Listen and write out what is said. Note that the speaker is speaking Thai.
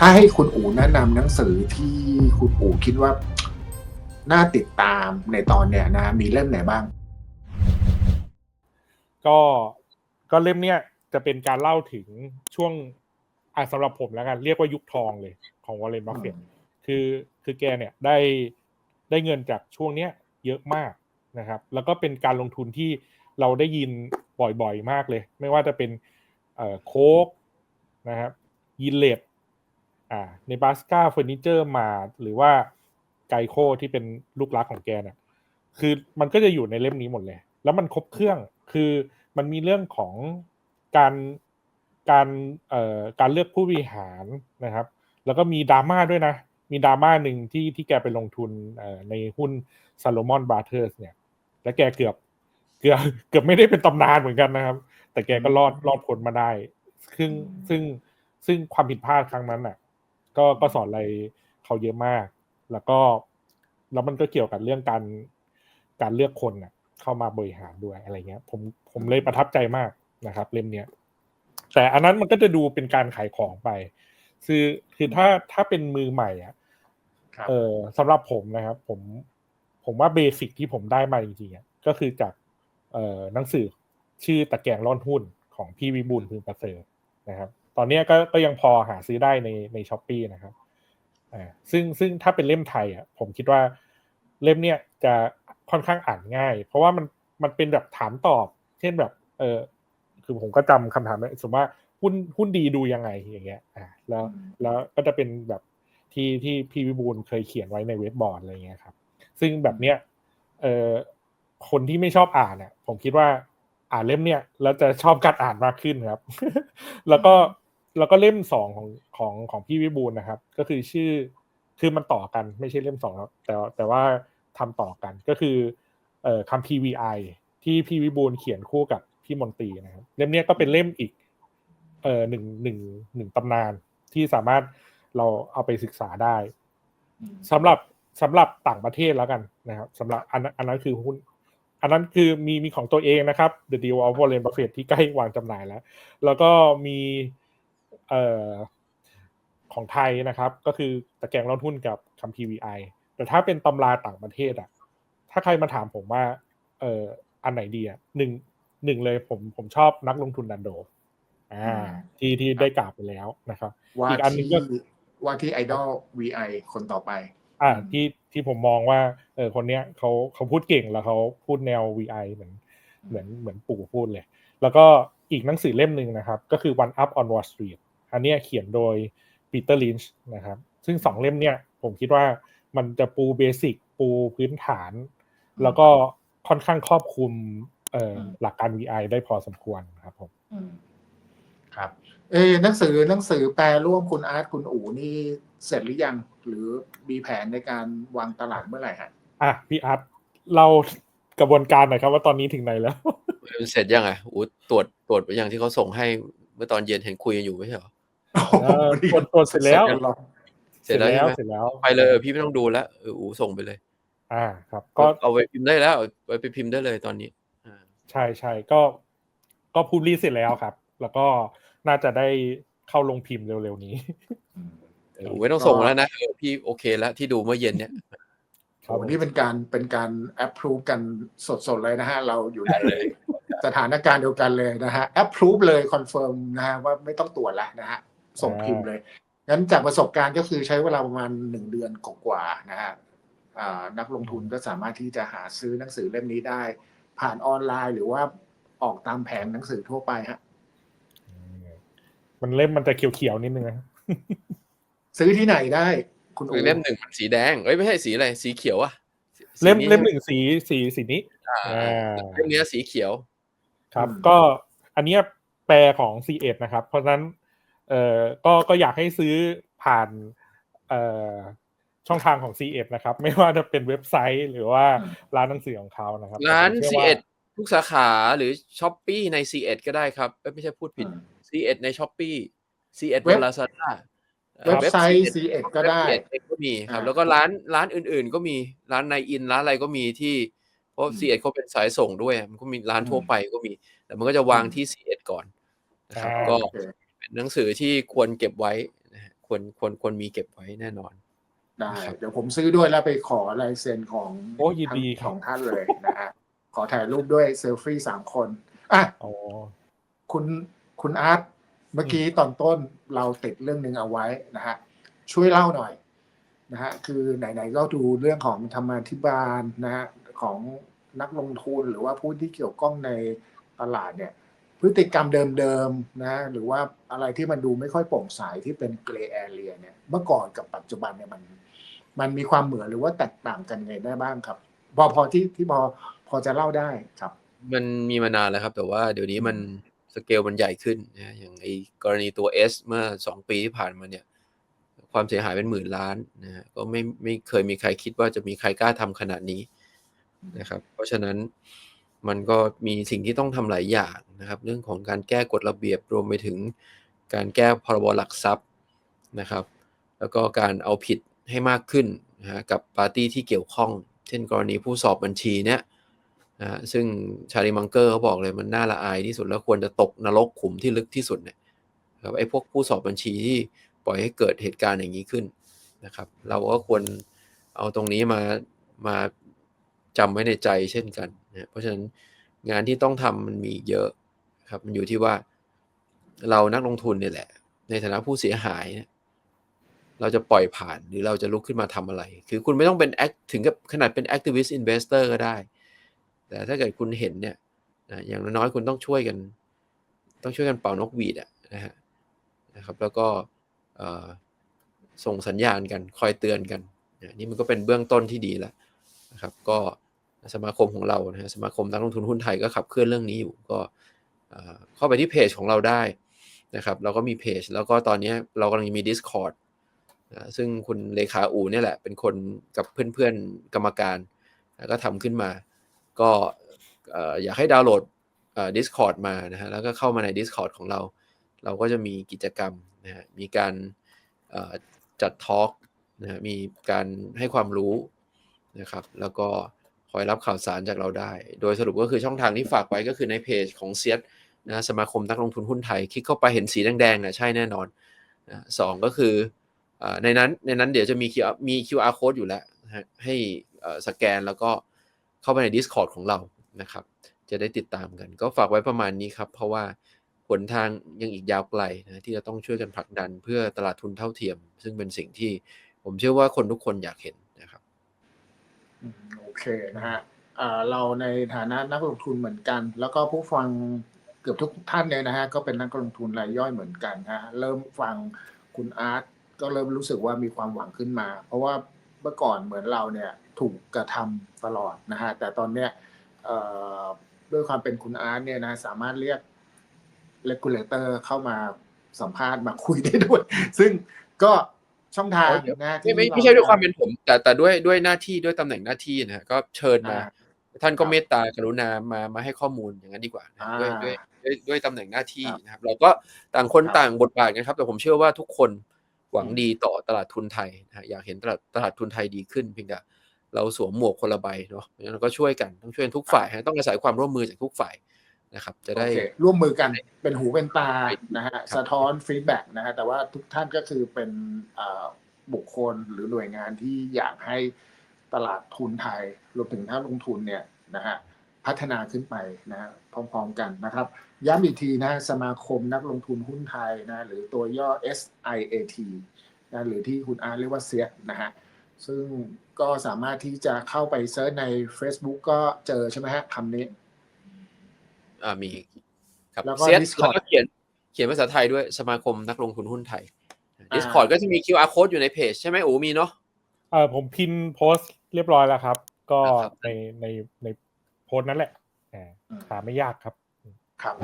ถ้าให้คุณอู๋แนะนำหนังสือที่คุณอู๋คิดว่า น่าติดตามในตอนเนี้ยนะ มีเล่มไหนบ้าง ก็ก็เล่มเนี้ยจะเป็นการเล่าถึงช่วงอะสำหรับผมแล้วกันเรียกว่ายุคทองเลยของวอลเลนบัฟเฟตคือคือแกเนี่ยได้ได้เงินจากช่วงเนี้ยเยอะมากนะครับ แล้วก็เป็นการลงทุนที่เราได้ยินบ่อยๆมากเลย ไม่ว่าจะเป็นเอ่อโคกนะครับยินเลต อ่าในบาสกาเฟอร์นิเจอร์มาหรือว่าไกโคที่เป็นลูกรักของแกเนี่ยคือมันก็จะอยู่ในเล่มนี้หมดเลย แล้วมันครบเครื่องคือมันมีเรื่องของการการเอ่อการเลือกผู้บริหารนะครับ แล้วก็มีดราม่าด้วยนะ มีดราม่าหนึ่งที่ที่แกไปลงทุนในหุ้นซาโลมอนบาราเธอร์สเนี่ย และแกเกือบเกือบเกือบไม่ได้เป็นตำนานเหมือนกันนะครับ แต่แกก็รอดรอดพ้นมาได้ ซึ่งซึ่งซึ่งความผิดพลาดครั้งนั้นน่ะ ก็ก็สอนอะไรเขาเยอะมาก แล้วก็แล้วมันก็เกี่ยวกับเรื่องการการเลือกคนน่ะ เข้ามาบริหารด้วยอะไรเงี้ย ผมผมเลยประทับใจมากนะครับ เล่มเนี้ยแต่อันนั้นมันก็จะดูเป็นการขายของไป คือคือถ้าถ้าเป็นมือใหม่อะครับเออสำหรับผมนะครับ ผมผมว่าเบสิกที่ผมได้มาจริงๆอะก็คือจากเอ่อหนังสือชื่อตะแกรงร่อนหุ้นของพี่วิบูลย์พึงประเสริฐนะครับ ตอนเนี้ยก็ก็ยังพอหาซื้อได้ในในช้อปปีนะครับอ่าซึ่งซึ่งถ้าเป็นเล่มไทยอะผมคิดว่าเล่มเนี้ยจะค่อนข้างอ่านง่าย เพราะว่ามันมันเป็นแบบถามตอบ เช่นแบบเออคือผมก็จำคำถามได้สมมติว่าหุ้นหุ้นดีดูยังไงอย่างเงี้ยอ่าแล้วแล้วก็จะเป็นแบบที่ที่พี่วิบูลย์เคยเขียนไว้ในเว็บบอร์ดอะไรเงี้ยครับ ซึ่งแบบเนี้ยเอ่อคนที่ไม่ชอบอ่านเนี่ยผมคิดว่าอ่านเล่มเนี้ยแล้วจะชอบการอ่านมากขึ้นครับ แล้วก็ แล้วก็เล่มสองของของของพี่วิบูลนะครับ ก็คือชื่อคือมันต่อกันไม่ใช่เล่มสองแล้วแต่แต่ว่าทำต่อกันก็คือเอ่อคำ PVI ที่พี่วิบูลเขียนคู่กับพี่มนตรีนะครับ เล่มนี้ก็เป็นเล่มอีกเอ่อหนึ่งหนึ่งหนึ่งตำนานที่สามารถเราเอาไปศึกษาได้สำหรับสำหรับต่างประเทศแล้วกันนะครับสำหรับอันนั้นอันนั้นคือหุ้นอันนั้นคือมีมีของตัวเองนะครับ The Deal of Warren Buffett ที่ใกล้วางจำหน่ายแล้ว แล้วก็มี เอ่อของไทยนะครับ ก็คือตะแกรงร่อนหุ้นกับคำ PVI แต่ถ้าเป็นตำราต่างประเทศอะถ้าใครมาถามผมว่า เอ่ออันไหนดีอะหนึ่งหนึ่งเลยผมผมชอบนักลงทุนดันโด อ่า ที่ที่ได้กล่าวไปแล้วนะครับว่าอีกอันหนึที่งก็ว่าที่ไอดอล VI คนต่อไป อ่าที่ที่ผมมองว่า เออคนเนี้ยเขาเขาพูดเก่งแล้วเขาพูดแนว VI เหมือนเหมือนเหมือนปู่พูดเลย แล้วก็อีกหนังสือเล่มหนึ่งนะครับ ก็คือ One Up on Wall Street อันเนี้ยเขียนโดยปีเตอร์ลินช์นะครับ ซึ่งสองเล่มเนี้ยผมคิดว่ามันจะปูเบสิกปูพื้นฐาน แล้วก็ค่อนข้างครอบคลุมเอ่อหลักการ VI ได้พอสมควรครับผมครับเออหนังสือหนังสือแปลร่วมคุณอาร์ตคุณอู๋นี่เสร็จหรือยัง หรือมีแผนในการวางตลาดเมื่อไหร่ฮะอะพี่อาร์ตเรากระบวนการหน่อยครับว่าตอนนี้ถึงไหนแล้วมันเสร็จยังไงอู้ตรวจตรวจไปยังที่เขาส่งให้เมื่อตอนเย็นเห็นคุยกันอยู่ไม่ใช่เหรอ เออตรวจตรวจเสร็จแล้ว เสร็จแล้วเสร็จแล้วใช่ไหมเสร็จแล้วไปเลยเออพี่ไม่ต้องดูแล้วเอออูส่งไปเลย อ่า ครับก็ก็เอาไปพิมพ์ได้แล้วเอาไปพิมพ์ได้เลยตอนนี้อ่าใช่ใช่ก็ก็พูดรีเสร็จแล้วครับ แล้วก็น่าจะได้เข้าลงพิมพ์เร็วๆนี้เออไม่ต้องส่งแล้วนะเออพี่โอเคแล้วที่ดูเมื่อเย็นเนี่ยครับโอ้นี่เป็นการเป็นการแอปพรูฟกันสดๆเลยนะฮะ เราอยู่ในสถานการณ์เดียวกันเลยนะฮะแอปพรูฟเลยคอนเฟิร์มนะฮะว่าไม่ต้องตรวจแล้วนะฮะ ส่งพิมพ์เลยงั้นจากประสบการณ์ก็คือใช้เวลาประมาณหนึ่งเดือนกว่าๆนะฮะอ่านักลงทุนก็สามารถที่จะหาซื้อหนังสือเล่มนี้ได้ ผ่านออนไลน์หรือว่าออกตามแผงหนังสือทั่วไปฮะมันเล่มมันจะเขียวๆนิดนึงนะซื้อที่ไหนได้ คุณคือเล่มหนึ่งมันสีแดงเอ้ยไม่ใช่สีอะไรสีเขียวอะสีเล่มนี้เล่มหนึ่งสีสีสีนี้อ่าอ่าเล่มเนี้ยสีเขียว ครับ ก็อันเนี้ยแปลของ c ีเอ็ดนะครับ เพราะฉะนั้น เอ่อก็ก็อยากให้ซื้อผ่านเอ่อช่องทางของ c ีเอ็ดนะครับ ไม่ว่าจะเป็นเว็บไซต์หรือว่าร้านหนังสือของเขานะครับ ร้านผม c ชื่อว่เอ็ดทุกสาขาหรือช้อปปีใน c เอ็ดก็ได้ครับเอ้ยไม่ใช่พูดผิด c เอ็ดในช้อปปี c เอ็ดบนลาซาด้าเว็บไซต์ C1 ก็ได้เอ็ดก็มีครับอ่าแล้วก็ร้านร้านอื่นๆ ก็มีร้านในอินร้านอะไรก็มีที่เพราะอืม c เอ็ดเขาเป็นสายส่งด้วย มันก็มีร้านทั่วไปก็มี แต่มันก็จะวางที่ c เอ็ดก่อนนะครับอ่าก็โอเคเป็น หนังสือที่ควรเก็บไว้นะฮะควรควรควรมีเก็บไว้แน่นอน ได้ครับเดี๋ยวผมซื้อด้วยแล้วไปขอลายเซ็นของโอ้ยินดีทั้งครับสองท่านเลยนะฮะขอถ่ายรูปด้วยเซลฟี่สามคนอะอ๋อคุณคุณอาร์ตเมื่อกี้ตอนต้นเราติดเรื่องหนึ่งเอาไว้นะฮะช่วยเล่าหน่อยนะฮะคือไหนๆก็ดูเรื่องของธรรมาธิบาลนะฮะของนักลงทุนหรือว่าผู้ที่เกี่ยวข้องในตลาดเนี่ย พฤติกรรมเดิมๆนะหรือว่าอะไรที่มันดูไม่ค่อยโปร่งใสที่เป็นเกรย์แอเรียเนี่ยเมื่อก่อนกับปัจจุบันเนี่ยมัน มันมีความเหมือนหรือว่าแตกต่างกันไงได้บ้างครับพอพอที่ที่พอพอจะเล่าได้ครับ มันมีมานานแล้วครับ แต่ว่าเดี๋ยวนี้มันสเกลมันใหญ่ขึ้นนะอย่างไอกรณีตัว S เมื่อสองปีที่ผ่านมาเนี่ย ความเสียหายเป็นหมื่นล้านนะฮะก็ไม่ไม่เคยมีใครคิดว่าจะมีใครกล้าทำขนาดนี้นะครับ เพราะฉะนั้น มันก็มีสิ่งที่ต้องทำหลายอย่างนะครับ เรื่องของการแก้กฎระเบียบรวมไปถึงการแก้พรบหลักทรัพย์นะครับ แล้วก็การเอาผิดให้มากขึ้นนะฮะกับปาร์ตี้ที่เกี่ยวข้อง เช่นกรณีผู้สอบบัญชีเนี่ยนะฮะซึ่งชาลีมังเกอร์เขาบอกเลยมันน่าละอายที่สุดแล้วควรจะตกนรกขุมที่ลึกที่สุดเนี่ยครับไอ้พวกผู้สอบบัญชีที่ปล่อยให้เกิดเหตุการณ์อย่างนี้ขึ้นนะครับ เราก็ควรเอาตรงนี้มามา จำไว้ในใจเช่นกันนะเพราะฉะนั้นงานที่ต้องทำมันมีเยอะครับ มันอยู่ที่ว่าเรานักลงทุนเนี่ยแหละ ในฐานะผู้เสียหาย เราจะปล่อยผ่านหรือเราจะลุกขึ้นมาทำอะไร คือคุณไม่ต้องเป็น act ถึงกับขนาดเป็น activist investor ก็ได้ แต่ถ้าเกิดคุณเห็นเนี่ยนะอย่างน้อยๆคุณต้องช่วยกัน ต้องช่วยกันเป่านกหวีดอะนะฮะนะครับแล้วก็ส่งสัญญาณกันคอยเตือนกันนะนี่มันก็เป็นเบื้องต้นที่ดีแล้วนะครับ ก็ สมาคมของเรานะฮะสมาคมนักลงทุนหุ้นไทยก็ขับเคลื่อนเรื่องนี้อยู่ก็เข้าไปที่เพจของเราได้นะครับเราก็มีเพจ แล้วก็ตอนนี้เรากำลังมี Discord นะซึ่งคุณเลขาอูเนี่ยแหละ เป็นคนกับเพื่อนๆกรรมการนะก็ทำขึ้นมา ก็อยากให้ดาวน์โหลดเอ่อ Discord มานะฮะแล้วก็เข้ามาใน Discord ของเรา เราก็จะมีกิจกรรมนะฮะมีการจัดทอล์กนะฮะมีการให้ความรู้นะครับ แล้วก็ คอยรับข่าวสารจากเราได้ โดยสรุปก็คือช่องทางที่ฝากไว้ก็คือในเพจของเซียนะสมาคมนักลงทุนหุ้นไทย คลิกเข้าไปเห็นสีแดงๆนะใช่แน่นอนนะสองก็คืออในนั้นในนั้นเดี๋ยวจะมี QR มี QR code อยู่แล้วให้สแกนแล้วก็เข้าไปใน Discord ของเรานะครับ จะได้ติดตามกัน ก็ฝากไว้ประมาณนี้ครับ เพราะว่าหนทางยังอีกยาวไกลนะที่จะต้องช่วยกันผลักดันเพื่อตลาดทุนเท่าเทียม ซึ่งเป็นสิ่งที่ผมเชื่อว่าคนทุกคนอยากเห็น โอเคนะฮะเราในฐานะนักลงทุนเหมือนกัน แล้วก็ผู้ฟังเกือบทุกท่านเลยนะฮะก็เป็นนักลงทุนรายย่อยเหมือนกันนะฮะเริ่มฟังคุณอาร์ตก็เริ่มรู้สึกว่ามีความหวังขึ้นมา เพราะว่าเมื่อก่อนเหมือนเราเนี่ยถูกกระทำตลอดนะฮะแต่ตอนเนี้ยด้วยความเป็นคุณอาร์ตเนี่ยนะสามารถเรียก regulator เข้ามาสัมภาษณ์มาคุยได้ด้วย ซึ่งก็ ช่องทางนะไม่ไม่ที่ไม่ใช่ด้วยความรเป็นผม แต่แต่ด้วยด้วยหน้าที่ด้วยตำแหน่งหน้าที่นะฮะก็เชิญมาอ่าท่านก็ครับเมตตากรุณามามาให้ข้อมูลอย่างนั้นดีกว่านะอ่าด้วยด้วยด้วยด้วยตำแหน่งหน้าที่ครับนะครับ เราก็ต่างคนครับต่างบทบาทกันครับ แต่ผมเชื่อว่าทุกคนหวังดีต่อตลาดทุนไทยนะฮะอยากเห็นตลาดตลาดทุนไทยดีขึ้นเพียงแต่เราสวมหมวกคนละใบเนาะเพราะฉะนั้นเราก็ช่วยกันต้องช่วยกันทุกฝ่ายฮะต้องอาศัยความร่วมมือจากทุกฝ่าย นะครับ จะได้โอเคร่วมมือกันเป็นหูเป็นตานะฮะครับสะท้อนฟีดแบ็กนะฮะแต่ว่าทุกท่านก็คือเป็นเอ่อบุคคลหรือหน่วยงานที่อยากให้ตลาดทุนไทยรวมถึงนักลงทุนเนี่ยนะฮะพัฒนาขึ้นไปนะฮะพร้อมๆกันนะครับย้ำอีกทีนะสมาคมนักลงทุนหุ้นไทยนะหรือตัวย่อ SIAT นะหรือที่คุณอาร์ตเรียกว่าเซียนะฮะซึ่งก็สามารถที่จะเข้าไปเซิร์ชใน Facebook ก็เจอใช่ไหมฮะคำนี้ อ่ามีครับแล้วก็เซียส Discord แล้วก็เขียนเขียนภาษาไทยด้วยสมาคมนักลงทุนหุ้นไทยอ่า Discord ก็จะมี QR code อยู่ในเพจใช่ไหมอูมีเนาะเออผมพินโพสต์เรียบร้อยแล้วครับ ก็นะครับในในในโพสต์นั้นแหละอ่าอืมหาไม่ยากครับครับ